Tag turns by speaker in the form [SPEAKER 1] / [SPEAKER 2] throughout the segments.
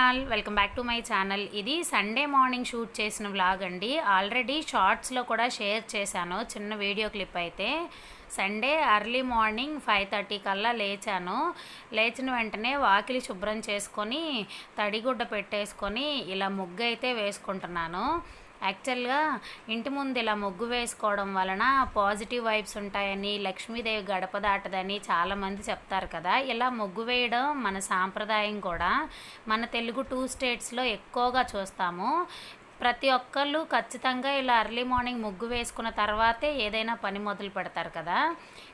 [SPEAKER 1] All welcome back to my channel. ఇది Sunday morning shoot చేసిన vlog అండి. Already షార్ట్స్లో కూడా షేర్ చేశాను చిన్న వీడియో క్లిప్ అయితే. Sunday early morning five thirty కల్లా లేచాను. లేచిన వెంటనే వాకిలి శుభ్రం చేసుకొని తడిగుడ్డ పెట్టేసుకొని ఇలా ముగ్గు అయితే వేసుకుంటున్నాను. యాక్చువల్గా ఇంటి ముందు ఇలా ముగ్గు వేసుకోవడం వలన పాజిటివ్ వైబ్స్ ఉంటాయని లక్ష్మీదేవి గడప దాటదని చాలామంది చెప్తారు కదా. ఇలా ముగ్గు వేయడం మన సాంప్రదాయం కూడా. మన తెలుగు టూ స్టేట్స్లో ఎక్కువగా చూస్తాము. ప్రతి ఒక్కళ్ళు ఖచ్చితంగా ఇలా అర్లీ మార్నింగ్ ముగ్గు వేసుకున్న తర్వాతే ఏదైనా పని మొదలు పెడతారు కదా.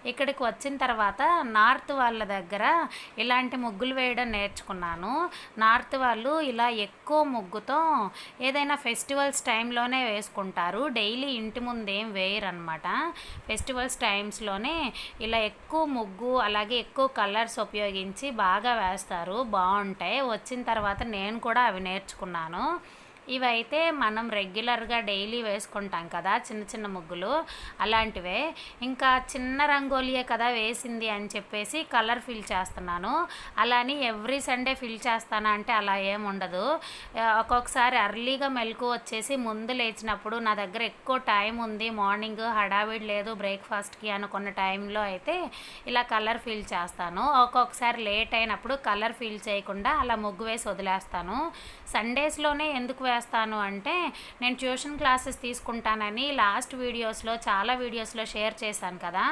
[SPEAKER 1] ఇక్కడికి వచ్చిన తర్వాత నార్త్ వాళ్ళ దగ్గర ఇలాంటి ముగ్గులు వేయడం నేర్చుకున్నాను. నార్త్ వాళ్ళు ఇలా ఎక్కువ ముగ్గుతో ఏదైనా ఫెస్టివల్స్ టైంలోనే వేసుకుంటారు. డైలీ ఇంటి ముందు ఏం వేయరు అనమాట ఫెస్టివల్స్ టైమ్స్లోనే ఇలా ఎక్కువ ముగ్గు అలాగే ఎక్కువ కలర్స్ ఉపయోగించి బాగా వేస్తారు. బాగుంటాయి. వచ్చిన తర్వాత నేను కూడా అవి నేర్చుకున్నాను. ఇవైతే మనం రెగ్యులర్గా డైలీ వేసుకుంటాం కదా చిన్న చిన్న ముగ్గులు అలాంటివే. ఇంకా చిన్న రంగోలియే కదా వేసింది అని చెప్పేసి కలర్ ఫిల్ చేస్తున్నాను. అలాని ఎవ్రీ సండే ఫిల్ చేస్తానా అంటే అలా ఏముండదు ఒక్కొక్కసారి అర్లీగా మెలకు వచ్చేసి ముందు లేచినప్పుడు నా దగ్గర ఎక్కువ టైం ఉంది మార్నింగ్ హడావిడి లేదు బ్రేక్ఫాస్ట్కి అనుకున్న టైంలో అయితే ఇలా కలర్ ఫిల్ చేస్తాను. ఒక్కొక్కసారి లేట్ అయినప్పుడు కలర్ ఫిల్ చేయకుండా అలా ముగ్గు వేసి వదిలేస్తాను. సండేస్లోనే ఎందుకు చేస్తాను అంటే నేను ట్యూషన్ క్లాసెస్ తీసుకుంటానని లాస్ట్ వీడియోస్లో చాలా వీడియోస్లో షేర్ చేశాను కదా.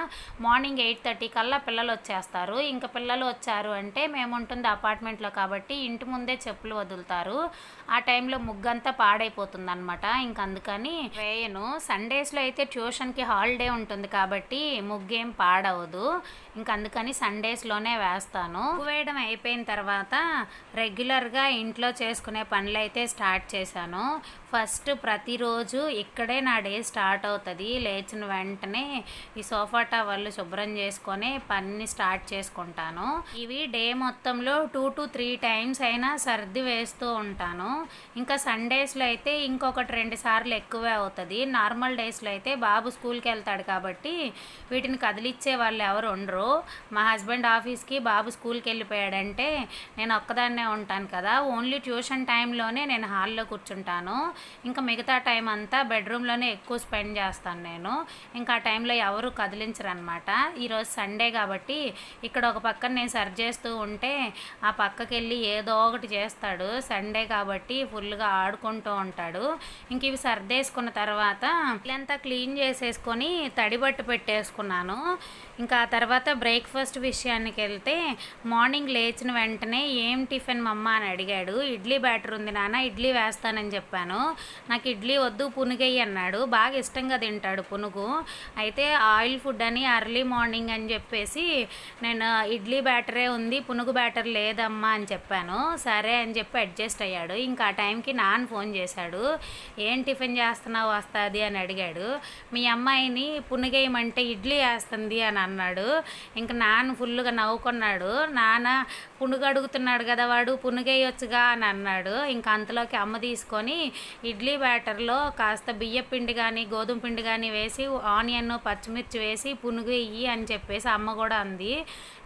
[SPEAKER 1] మార్నింగ్ ఎయిట్ థర్టీ కల్లా పిల్లలు వచ్చేస్తారు. ఇంకా పిల్లలు వచ్చారు అంటే మేము ఉంటుంది అపార్ట్మెంట్లో కాబట్టి ఇంటి ముందే చెప్పులు వదులుతారు. ఆ టైంలో ముగ్గంతా పాడైపోతుంది అనమాట ఇంక అందుకని వేయను. సండేస్లో అయితే ట్యూషన్కి హాలిడే ఉంటుంది కాబట్టి ముగ్గేం పాడవదు. ఇంక అందుకని సండేస్లోనే వేస్తాను. వేయడం అయిపోయిన తర్వాత రెగ్యులర్గా ఇంట్లో చేసుకునే పనులు అయితే స్టార్ట్ చేశాను ఫస్ట్ ప్రతిరోజు ఇక్కడే నా డే స్టార్ట్ అవుతుంది. లేచిన వెంటనే ఈ సోఫా టవర్లు శుభ్రం చేసుకొని పని స్టార్ట్ చేసుకుంటాను. ఇవి డే మొత్తంలో టూ టు త్రీ టైమ్స్ అయినా సర్ది వేస్తూ ఉంటాను. ఇంకా సండేస్లో అయితే ఇంకొకటి రెండు సార్లు ఎక్కువే అవుతుంది. నార్మల్ డేస్లో అయితే బాబు స్కూల్కి వెళ్తాడు కాబట్టి వీటిని కదిలిచ్చే వాళ్ళు ఎవరు ఉండరు. మా హస్బెండ్ ఆఫీస్కి బాబు స్కూల్కి వెళ్ళిపోయాడంటే నేను ఒక్కదాన్నే ఉంటాను కదా. ఓన్లీ ట్యూషన్ టైంలోనే నేను హాల్లో కూర్చుంటాను. ఇంకా మిగతా టైం అంతా బెడ్రూమ్లోనే ఎక్కువ స్పెండ్ చేస్తాను నేను. ఇంకా ఆ టైంలో ఎవరు కదిలించరు అనమాట ఈరోజు సండే కాబట్టి ఇక్కడ ఒక పక్కన నేను సర్చ్ చేస్తూ ఉంటే ఆ పక్కకి వెళ్ళి ఏదో ఒకటి చేస్తాడు. సండే కాబట్టి ఫుల్గా ఆడుకుంటూ ఉంటాడు. ఇంక ఇవి సర్దేసుకున్న తర్వాత ఇల్లంతా క్లీన్ చేసేసుకొని తడిబట్టు పెట్టేసుకున్నాను. ఇంకా ఆ తర్వాత బ్రేక్ఫాస్ట్ విషయానికి వెళ్తే మార్నింగ్ లేచిన వెంటనే ఏం టిఫిన్ మమ్మ అని అడిగాడు. ఇడ్లీ బ్యాటర్ ఉంది నాన్న ఇడ్లీ వేస్తాను చేస్తానని చెప్పాను. నాకు ఇడ్లీ వద్దు పునుగయ్యి అన్నాడు. బాగా ఇష్టంగా తింటాడు పునుగు. అయితే ఆయిల్ ఫుడ్ అని అర్లీ మార్నింగ్ అని చెప్పేసి నేను ఇడ్లీ బ్యాటరే ఉంది పునుగు బ్యాటర్ లేదమ్మా అని చెప్పాను. సరే అని చెప్పి అడ్జస్ట్ అయ్యాడు. ఇంకా ఆ టైంకి నాన్న ఫోన్ చేశాడు. ఏం టిఫిన్ చేస్తున్నావు వస్తుంది? అని అడిగాడు. మీ అమ్మాయిని పునుగేయమంటే ఇడ్లీ వేస్తుంది అని అన్నాడు. ఇంకా నాన్న ఫుల్గా నవ్వుకున్నాడు. నాన్న పునుగు అడుగుతున్నాడు కదా వాడు పునుగేయొచ్చుగా అని అన్నాడు. ఇంకా అంతలోకి అమ్మ తీసుకొని ఇడ్లీ బ్యాటర్లో కాస్త బియ్య పిండి కానీ గోధుమ పిండి కానీ వేసి ఆనియన్ పచ్చిమిర్చి వేసి పునుగు ఇయ్యి అని చెప్పేసి అమ్మ కూడా అంది.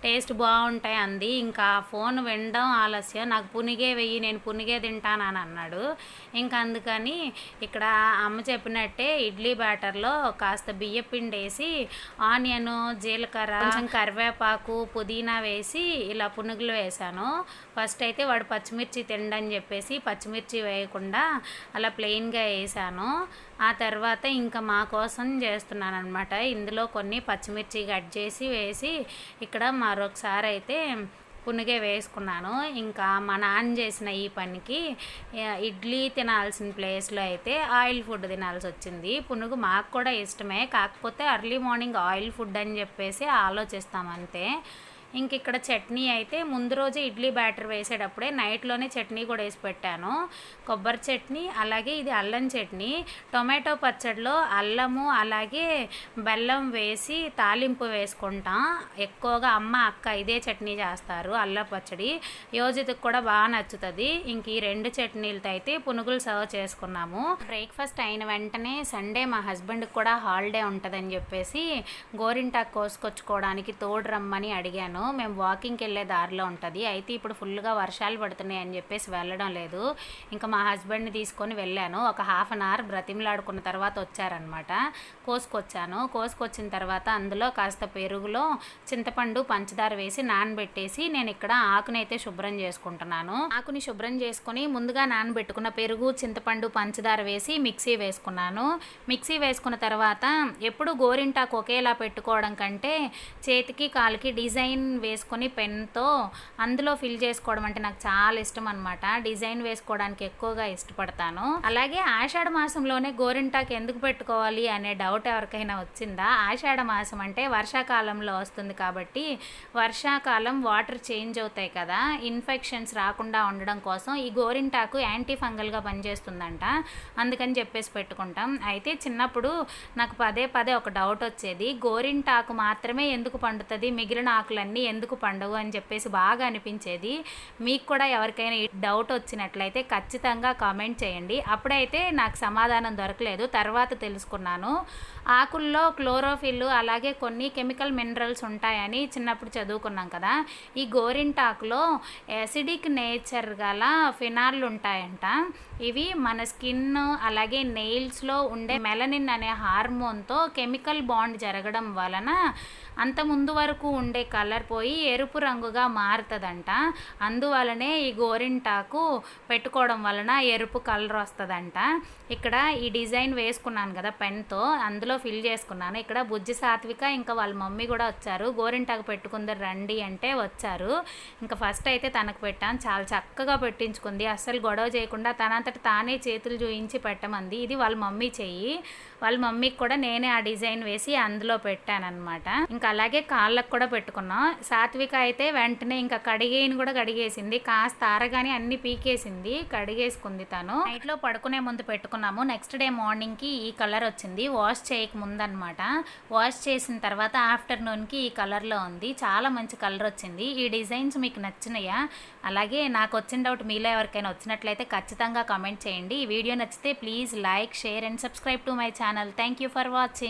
[SPEAKER 1] టేస్ట్ బాగుంటాయి అంది. ఇంకా ఫోన్ వినడం ఆలస్యం. నాకు పునిగే వెయ్యి నేను పునిగే తింటాను అని అన్నాడు. ఇంకా అందుకని ఇక్కడ అమ్మ చెప్పినట్టే ఇడ్లీ బ్యాటర్లో కాస్త బియ్య పిండి వేసి ఆనియన్ జీలకర్ర కొంచెం కరివేపాకు పుదీనా వేసి ఇలా పునుగులు వేశాను. ఫస్ట్ అయితే వాడు పచ్చిమిర్చి తిండని చెప్పేసి పచ్చిమిర్చి వేయకుండా అలా ప్లెయిన్గా వేసాను ఆ తర్వాత ఇంకా మా కోసం చేస్తున్నాను అనమాట ఇందులో కొన్ని పచ్చిమిర్చి కట్ చేసి వేసి ఇక్కడ మరొకసారి అయితే పునుగే వేసుకున్నాను. ఇంకా మా నాన్న చేసిన ఈ పనికి ఇడ్లీ తినాల్సిన ప్లేస్లో అయితే ఆయిల్ ఫుడ్ తినాల్సి వచ్చింది. పునుగు మాకు కూడా ఇష్టమే. కాకపోతే అర్లీ మార్నింగ్ ఆయిల్ ఫుడ్ అని చెప్పేసి ఆలోచిస్తాం అంతే. ఇంక ఇక్కడ చట్నీ అయితే ముందు రోజే ఇడ్లీ బ్యాటర్ వేసేటప్పుడే నైట్లోనే చట్నీ కూడా వేసి పెట్టాను. కొబ్బరి చట్నీ అలాగే ఇది అల్లం చట్నీ. టొమాటో పచ్చడిలో అల్లము అలాగే బెల్లం వేసి తాలింపు వేసుకుంటాం. ఎక్కువగా అమ్మ అక్క ఇదే చట్నీ చేస్తారు అల్లం పచ్చడి. యోజితకు కూడా బాగా నచ్చుతుంది. ఇంక ఈ రెండు చట్నీలతో అయితే పునుగులు సర్వ్ చేసుకున్నాము. బ్రేక్ఫాస్ట్ అయిన వెంటనే సండే మా హస్బెండ్కి కూడా హాలిడే ఉంటుందని చెప్పేసి గోరింటాకు కోసుకొచ్చుకోవడానికి తోడు రమ్మని అడిగాను. వెళ్ళాను మేము వాకింగ్కి వెళ్ళే దారిలో ఉంటుంది. అయితే ఇప్పుడు ఫుల్గా వర్షాలు పడుతున్నాయి అని చెప్పేసి వెళ్ళడం లేదు. ఇంకా మా హస్బెండ్ని తీసుకొని వెళ్ళాను. ఒక హాఫ్ అన్ అవర్ బ్రతిమలాడుకున్న తర్వాత వచ్చారనమాట. కోసుకొచ్చాను. కోసుకొచ్చిన తర్వాత అందులో కాస్త పెరుగులో చింతపండు పంచదార వేసి నానబెట్టేసి నేను ఇక్కడ ఆకునైతే శుభ్రం చేసుకుంటున్నాను. ఆకుని శుభ్రం చేసుకొని ముందుగా నానబెట్టుకున్న పెరుగు చింతపండు పంచదార వేసి మిక్సీ వేసుకున్నాను. మిక్సీ వేసుకున్న తర్వాత ఎప్పుడు గోరింటాకు ఒకేలా పెట్టుకోవడం కంటే చేతికి కాలుకి డిజైన్ వేసుకొని పెన్తో అందులో ఫిల్ చేసుకోవడం అంటే నాకు చాలా ఇష్టం అనమాట డిజైన్ వేసుకోవడానికి ఎక్కువగా ఇష్టపడతాను. అలాగే ఆషాఢ మాసంలోనే గోరింటాకు ఎందుకు పెట్టుకోవాలి అనే డౌట్ ఎవరికైనా వచ్చిందా? ఆషాఢ మాసం అంటే వర్షాకాలంలో వస్తుంది కాబట్టి వర్షాకాలం వాటర్ చేంజ్ అవుతాయి కదా. ఇన్ఫెక్షన్స్ రాకుండా ఉండడం కోసం ఈ గోరింటాకు యాంటీ ఫంగల్గా పనిచేస్తుందంట. అందుకని చెప్పేసి పెట్టుకుంటాం. అయితే చిన్నప్పుడు నాకు పదే పదే ఒక డౌట్ వచ్చేది. గోరింటాకు మాత్రమే ఎందుకు పండుతుంది? మిగిలిన ఆకులన్నీ ఎందుకు పండవు అని చెప్పేసి బాగా అనిపించేది. మీకు కూడా ఎవరికైనా డౌట్ వచ్చినట్లయితే ఖచ్చితంగా కామెంట్ చేయండి. అప్పుడైతే నాకు సమాధానం దొరకలేదు. తర్వాత తెలుసుకున్నాను. ఆకుల్లో క్లోరోఫిల్ అలాగే కొన్ని కెమికల్ మినరల్స్ ఉంటాయని చిన్నప్పుడు చదువుకున్నాం కదా. ఈ గోరింటాకులో యాసిడిక్ నేచర్ గల ఫినాల్లు ఉంటాయంట. ఇవి మన స్కిన్ అలాగే నెయిల్స్లో ఉండే మెలనిన్ అనే హార్మోన్తో కెమికల్ బాండ్ జరగడం వలన అంత ముందు వరకు ఉండే కలర్ పోయి ఎరుపు రంగుగా మారుతుందంట. అందువలనే ఈ గోరింటాకు పెట్టుకోవడం వలన ఎరుపు కలర్ వస్తుందంట. ఇక్కడ ఈ డిజైన్ వేసుకున్నాను కదా పెన్తో అందులో ఫిల్ చేసుకున్నాను. ఇక్కడ బుజ్జి సాత్విక ఇంకా వాళ్ళ మమ్మీ కూడా వచ్చారు. గోరింటాకు పెట్టుకుందరు రండి అంటే వచ్చారు. ఇంకా ఫస్ట్ అయితే తనకు పెట్టాను. చాలా చక్కగా పెట్టించుకుంది. అస్సలు గొడవ చేయకుండా తనంతట తానే చేతులు చూయించి పెట్టమంది. ఇది వాళ్ళ మమ్మీ చెయ్యి. వాళ్ళ మమ్మీకి కూడా నేనే ఆ డిజైన్ వేసి అందులో పెట్టానమాట ఇంకా అలాగే కాళ్ళకు కూడా పెట్టుకున్నాం. సాత్విక అయితే వెంటనే ఇంకా కడిగేయని కూడా కడిగేసింది. కాస్త ఆరగానే అన్ని పీకేసింది. కడిగేసుకుంది తను. నైట్లో పడుకునే ముందు పెట్టుకున్నాము. నెక్స్ట్ డే మార్నింగ్కి ఈ కలర్ వచ్చింది. వాష్ చేయక ముందనమాట వాష్ చేసిన తర్వాత ఆఫ్టర్నూన్కి ఈ కలర్లో ఉంది. చాలా మంచి కలర్ వచ్చింది. ఈ డిజైన్స్ మీకు నచ్చినాయా? అలాగే నాకు వచ్చిన డౌట్ మీలో ఎవరికైనా వచ్చినట్లయితే ఖచ్చితంగా కామెంట్ చేయండి. ఈ వీడియో నచ్చితే please like share and subscribe to my channel. channel. Thank you for watching.